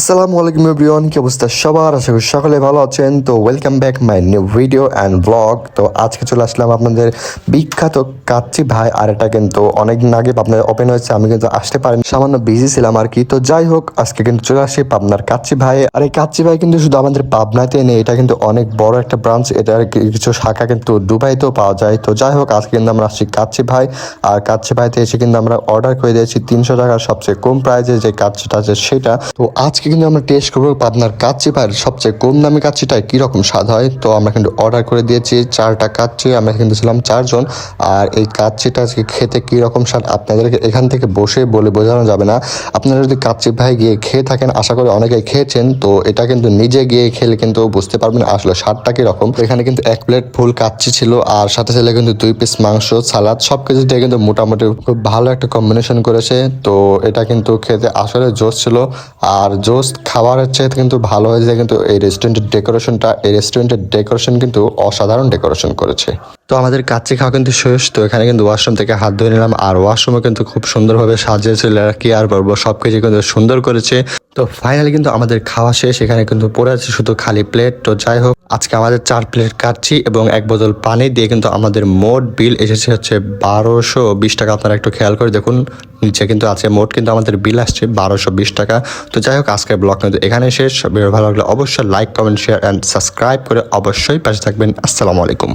আসসালামু আলাইকুম এভরিওয়ান, কি অবস্থা সবার? আশা করি সকলে ভালো আছেন। তো welcome back my new video and blog তো আজকে চলে আসলাম আপনাদের বিখ্যাত কাচ্চি ভাই আর এটা কিন্তু অনেক আগে আপনাদের ওপেন হয়েছে, আমি কিন্তু আসতে পারিনি, সামান্য বিজি ছিলাম আর কি। তো যাই হোক, আজকে কিন্তু চলে আসি পাবনার কাচ্চি ভাই। আর এই কাচ্চি ভাই কিন্তু শুধু আমাদের পাবনাতে নেই, এটা কিন্তু অনেক বড় একটা ব্রাঞ্চ এটার কিছু শাখা কিন্তু দুবাইতেও পাওয়া যায়। তো যাই হোক, আজকে কিন্তু আমরা আসছি কাচ্চি ভাই। আর কাচ্চি ভাইতে এসে কিন্তু আমরা অর্ডার করে দিয়েছি তিনশো টাকার সবচেয়ে কম প্রাইজে যে কাচ্চিটা আছে সেটা। তো আজকে কিন্তু আমরা টেস্ট করব পাবনার কাচ্চি ভাইয়ের সবচেয়ে কম দামি কাচ্চিটায় কীরকম স্বাদ হয়। তো আমরা কিন্তু অর্ডার করে দিয়েছি চারটা কাচ্চি আমরা কিন্তু ছিলাম চারজন। আর এই কাচ্চিটা আজকে খেতে কীরকম স্বাদ আপনাদেরকে এখান থেকে বসে বলে বোঝানো যাবে না। আপনারা যদি কাচ্চি ভাই গিয়ে খেয়ে থাকেন, আশা করি অনেকেই খেয়েছেন। তো এটা কিন্তু নিজে গিয়ে খেলে কিন্তু বুঝতে পারবেন আসলে স্বাদটা কীরকম। এখানে কিন্তু এক প্লেট ফুল কাচ্চি ছিল, আর সাথে ছিল কিন্তু দুই পিস মাংস, সালাদ সব কিছু দিয়ে কিন্তু মোটামুটি খুব ভালো একটা কম্বিনেশন করেছে। তো এটা কিন্তু খেতে আসলে জোস ছিল। আর জোস খাবারের চাইতে কিন্তু ভালো হয়েছে কিন্তু এই রেস্টুরেন্টের ডেকোরেশনটা এই রেস্টুরেন্টের ডেকোরেশন কিন্তু অসাধারণ ডেকোরেশন করেছে। তো আমাদের কাচ্চি খাওয়া কিন্তু শেষ, তো এখানে কিন্তু ওয়াশরুম থেকে হাত ধুয়ে নিলাম আর ওয়াশরুমে কিন্তু খুব সুন্দরভাবে সাজিয়েছিল কি আর বলব সব কিছু কিন্তু সুন্দর করেছে। তো ফাইনালি কিন্তু আমাদের খাওয়া শেষ, এখানে কিন্তু পড়ে আছে শুধু খালি প্লেট তো যাই হোক। আজকে আমাদের চার প্লেট কাচ্ছি এবং এক বোতল পানি দিয়ে কিন্তু আমাদের মোট বিল এসেছে হচ্ছে বারোশো বিশ টাকা। আপনারা একটু খেয়াল করে দেখুন, নিচে কিন্তু আছে মোট কিন্তু আমাদের বিল আসছে বারোশো বিশ টাকা। তো যাই হোক, আজকের ব্লগ কিন্তু এখানে শেষ। ভিডিও ভালো লাগলে অবশ্যই like, comment, share and subscribe করে অবশ্যই পাশে থাকবেন। আসসালামু আলাইকুম।